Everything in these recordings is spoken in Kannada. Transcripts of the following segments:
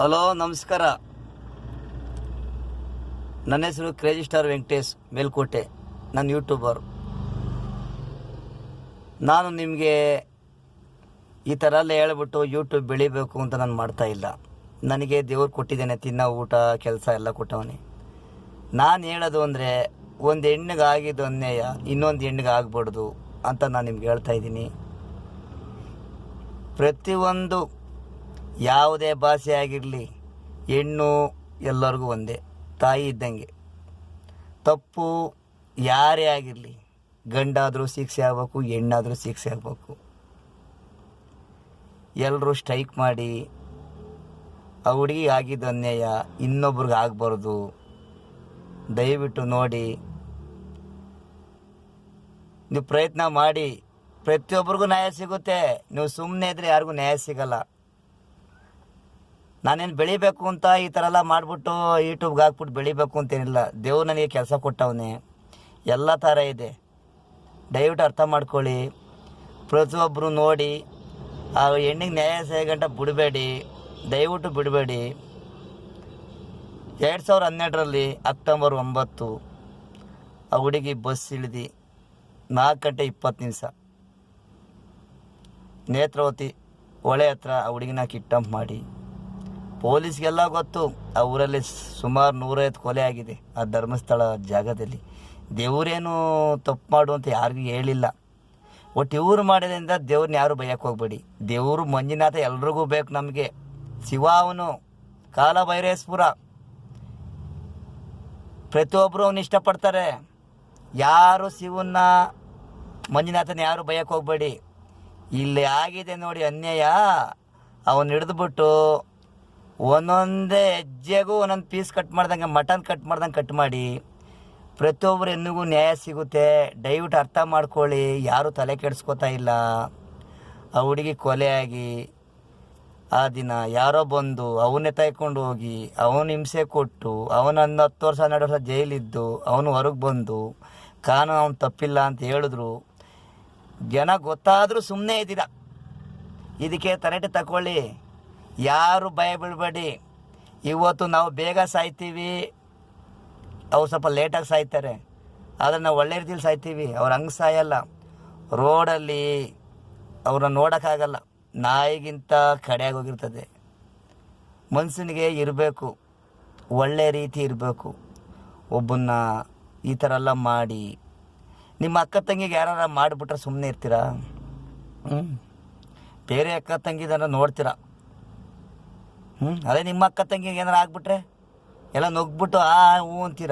ಹಲೋ, ನಮಸ್ಕಾರ. ನನ್ನ ಹೆಸರು ಕ್ರೇಜಿ ಸ್ಟಾರ್ ವೆಂಕಟೇಶ್ ಮೇಲ್ಕೋಟೆ, ನನ್ನ ಯೂಟ್ಯೂಬರ್. ನಾನು ನಿಮಗೆ ಈ ಥರ ಎಲ್ಲ ಹೇಳ್ಬಿಟ್ಟು ಯೂಟ್ಯೂಬ್ ಬೆಳಿಬೇಕು ಅಂತ ನಾನು ಮಾಡ್ತಾ ಇಲ್ಲ. ನನಗೆ ದೇವ್ರು ಕೊಟ್ಟಿದ್ದೇನೆ, ತಿನ್ನೋ ಊಟ, ಕೆಲಸ ಎಲ್ಲ ಕೊಟ್ಟವನೇ. ನಾನು ಹೇಳೋದು ಅಂದರೆ, ಒಂದು ಹೆಣ್ಣಿಗೆ ಆಗಿದ್ದು ಅನ್ಯಾಯ, ಇನ್ನೊಂದು ಹೆಣ್ಣಿಗೆ ಆಗ್ಬಾರ್ದು ಅಂತ ನಾನು ನಿಮ್ಗೆ ಹೇಳ್ತಾ ಇದ್ದೀನಿ. ಪ್ರತಿಯೊಂದು ಯಾವುದೇ ಭಾಷೆ ಆಗಿರಲಿ, ಹೆಣ್ಣು ಎಲ್ಲರಿಗೂ ಒಂದೇ, ತಾಯಿ ಇದ್ದಂಗೆ. ತಪ್ಪು ಯಾರೇ ಆಗಿರಲಿ, ಗಂಡಾದರೂ ಶಿಕ್ಷೆ ಆಗಬೇಕು, ಹೆಣ್ಣಾದರೂ ಶಿಕ್ಷೆ ಆಗಬೇಕು. ಎಲ್ಲರೂ ಸ್ಟ್ರೈಕ್ ಮಾಡಿ, ಆ ಹುಡುಗಿ ಆಗಿದ್ದ ಅನ್ಯಾಯ ಇನ್ನೊಬ್ರಿಗೆ ಆಗಬಾರ್ದು. ದಯವಿಟ್ಟು ನೋಡಿ, ನೀವು ಪ್ರಯತ್ನ ಮಾಡಿ. ಪ್ರತಿಯೊಬ್ಬರಿಗೂ ನ್ಯಾಯ ಸಿಗುತ್ತೆ. ನೀವು ಸುಮ್ಮನೆ ಇದ್ರೆ ಯಾರಿಗೂ ನ್ಯಾಯ ಸಿಗಲ್ಲ. ನಾನೇನು ಬೆಳಿಬೇಕು ಅಂತ ಈ ಥರ ಎಲ್ಲ ಮಾಡಿಬಿಟ್ಟು ಯೂಟ್ಯೂಬ್ಗೆ ಹಾಕ್ಬಿಟ್ಟು ಬೆಳಿಬೇಕು ಅಂತೇನಿಲ್ಲ. ದೇವ್ರು ನನಗೆ ಕೆಲಸ ಕೊಟ್ಟವನೇ. ಎಲ್ಲ ಥರ ಇದೆ. ದಯವಿಟ್ಟು ಅರ್ಥ ಮಾಡ್ಕೊಳ್ಳಿ. ಪ್ರತಿಯೊಬ್ಬರು ನೋಡಿ. ಆ ಹೆಣ್ಣಿಗೆ ನ್ಯಾಯ ಸೇಗಂಟ ಬಿಡಬೇಡಿ. ದಯವಿಟ್ಟು ಬಿಡಬೇಡಿ. ಎರಡು ಸಾವಿರ ಹನ್ನೆರಡರಲ್ಲಿ ಅಕ್ಟೋಬರ್ ಒಂಬತ್ತು, ಆ ಹುಡುಗಿ ಬಸ್ ಇಳಿದು. ನಾಲ್ಕು ಗಂಟೆ ಇಪ್ಪತ್ತು ನಿಮಿಷ. ನೇತ್ರಾವತಿ, ಹೊಳೆ ಹತ್ರ ಆ ಹುಡುಗಿನ ಕಿಟ್ಟಂಪ್ ಮಾಡಿ. ಪೊಲೀಸ್ಗೆಲ್ಲ ಗೊತ್ತು, ಆ ಊರಲ್ಲಿ ಸುಮಾರು ನೂರೈವತ್ತು ಕೊಲೆ ಆಗಿದೆ ಆ ಧರ್ಮಸ್ಥಳ ಜಾಗದಲ್ಲಿ. ದೇವರೇನು ತಪ್ಪು ಮಾಡು ಅಂತ ಯಾರಿಗೂ ಹೇಳಿಲ್ಲ. ಒಟ್ಟು ಇವ್ರು ಮಾಡಿದ್ರಿಂದ ದೇವ್ರನ್ನ ಯಾರು ಬಯಕ್ಕೆ ಹೋಗ್ಬೇಡಿ. ದೇವರು ಮಂಜುನಾಥ ಎಲ್ರಿಗೂ ಬೇಕು ನಮಗೆ. ಶಿವ ಅವನು ಕಾಲ ಭೈರೇಶ್ಪುರ. ಪ್ರತಿಯೊಬ್ಬರು ಅವನು ಇಷ್ಟಪಡ್ತಾರೆ. ಯಾರು ಶಿವನ್ನ, ಮಂಜುನಾಥನ ಯಾರು ಬಯಕ್ಕೆ ಹೋಗ್ಬೇಡಿ. ಇಲ್ಲಿ ಆಗಿದೆ ನೋಡಿ ಅನ್ಯಾಯ. ಅವನು ಹಿಡಿದ್ಬಿಟ್ಟು ಒಂದೊಂದೇ ಹೆಜ್ಜೆಗೂ ಒಂದೊಂದು ಪೀಸ್ ಕಟ್ ಮಾಡ್ದಂಗೆ ಮಟನ್ ಕಟ್ ಮಾಡ್ದಂಗೆ ಕಟ್ ಮಾಡಿ ಪ್ರತಿಯೊಬ್ಬರು ಎನ್ನಿಗೂ ನ್ಯಾಯ ಸಿಗುತ್ತೆ. ದಯವಿಟ್ಟು ಅರ್ಥ ಮಾಡ್ಕೊಳ್ಳಿ, ಯಾರೂ ತಲೆ ಕೆಡಿಸ್ಕೊತಾ ಇಲ್ಲ. ಆ ಹುಡುಗಿ ಕೊಲೆಯಾಗಿ ಆ ದಿನ ಯಾರೋ ಬಂದು ಅವನ್ನೇ ತೆಗೆಕೊಂಡು ಹೋಗಿ, ಅವನು ಹಿಂಸೆ ಕೊಟ್ಟು, ಅವನು ಒಂದು ಹತ್ತು ವರ್ಷ, ಹನ್ನೆರಡು ವರ್ಷ ಜೈಲಿದ್ದು, ಅವನು ಹೊರಗೆ ಬಂದು, ಕಾನೂನು ಅವನು ತಪ್ಪಿಲ್ಲ ಅಂತ ಹೇಳಿದ್ರು. ಜನ ಗೊತ್ತಾದರೂ ಸುಮ್ಮನೆ ಇದ್ದೀರಾ? ಇದಕ್ಕೆ ತರಟೆ ತಗೊಳ್ಳಿ ಯಾರು ಭಯ ಬೀಳಬೇಡಿ ಇವತ್ತು ನಾವು ಬೇಗ ಸಾಯ್ತೀವಿ. ಅವ್ರು ಸ್ವಲ್ಪ ಲೇಟಾಗಿ ಸಾಯ್ತಾರೆ. ಆದರೆ ನಾವು ಒಳ್ಳೆ ರೀತಿಯಲ್ಲಿ ಸಾಯ್ತೀವಿ. ಅವ್ರು ಹಂಗೆ ಸಾಯಲ್ಲ. ರೋಡಲ್ಲಿ ಅವ್ರನ್ನ ನೋಡೋಕ್ಕಾಗಲ್ಲ. ನಾಯಿಗಿಂತ ಕಡೆಯಾಗಿ ಹೋಗಿರ್ತದೆ. ಮನುಷ್ಯನಿಗೆ ಇರಬೇಕು. ಒಳ್ಳೆ ರೀತಿ ಇರಬೇಕು. ಒಬ್ಬನ್ನ ಈ ಥರ ಎಲ್ಲ ಮಾಡಿ. ನಿಮ್ಮ ಅಕ್ಕ ತಂಗಿಗೆ ಯಾರು ಮಾಡಿಬಿಟ್ರೆ ಸುಮ್ಮನೆ ಇರ್ತೀರಾ? ಬೇರೆ ಅಕ್ಕ ತಂಗಿದನ್ನು ನೋಡ್ತೀರಾ? ಹ್ಞೂ ಅದೇ ನಿಮ್ಮ ಅಕ್ಕ ತಂಗಿಗೆ ಏನಾರು ಆಗ್ಬಿಟ್ರೆ? ಎಲ್ಲ ನುಗ್ಬಿಟ್ಟು ಆ, ಹ್ಞೂ ಅಂತೀರ?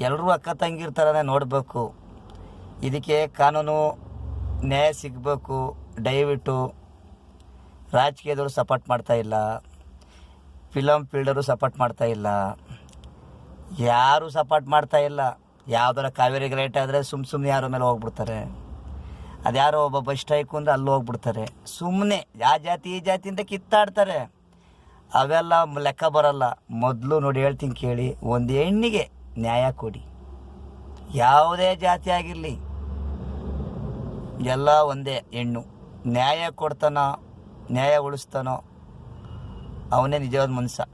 ಎಲ್ಲರೂ ಅಕ್ಕ ತಂಗಿ ಇರ್ತಾರನೇ ನೋಡಬೇಕು. ಇದಕ್ಕೆ ಕಾನೂನು ನ್ಯಾಯ ಸಿಗಬೇಕು. ದಯವಿಟ್ಟು ರಾಜಕೀಯದವರು ಸಪೋರ್ಟ್ ಮಾಡ್ತಾ ಇಲ್ಲ. ಫಿಲಮ್ ಫೀಲ್ಡರು ಸಪೋರ್ಟ್ ಮಾಡ್ತಾ ಇಲ್ಲ. ಯಾರೂ ಸಪೋರ್ಟ್ ಮಾಡ್ತಾ ಇಲ್ಲ. ಯಾವ್ದಾರ ಕಾವೇರಿ ಗ್ರೇಟ್ ಆದರೆ ಸುಮ್ಮ ಸುಮ್ಮನೆ ಯಾರ ಮೇಲೆ ಹೋಗ್ಬಿಡ್ತಾರೆ. ಅದ್ಯಾರೋ ಒಬ್ಬ ಬಸ್ ಸ್ಟ್ರೈಕು ಅಂದರೆ ಅಲ್ಲಿ ಹೋಗ್ಬಿಡ್ತಾರೆ ಸುಮ್ಮನೆ ಯಾವ ಜಾತಿ, ಈ ಜಾತಿ ಅಂತ ಕಿತ್ತಾಡ್ತಾರೆ. ಅವೆಲ್ಲ ಲೆಕ್ಕ ಬರಲ್ಲ. ಮೊದಲು ನೋಡಿ ಹೇಳ್ತೀನಿ ಕೇಳಿ, ಒಂದು ಹೆಣ್ಣಿಗೆ ನ್ಯಾಯ ಕೊಡಿ. ಯಾವುದೇ ಜಾತಿ ಆಗಿರಲಿ, ಎಲ್ಲ ಒಂದೇ ಹೆಣ್ಣು. ನ್ಯಾಯ ಕೊಡ್ತಾನೋ, ನ್ಯಾಯ ಉಳಿಸ್ತಾನೋ, ಅವನೇ ನಿಜವಾದ ಮನುಷ್ಯ.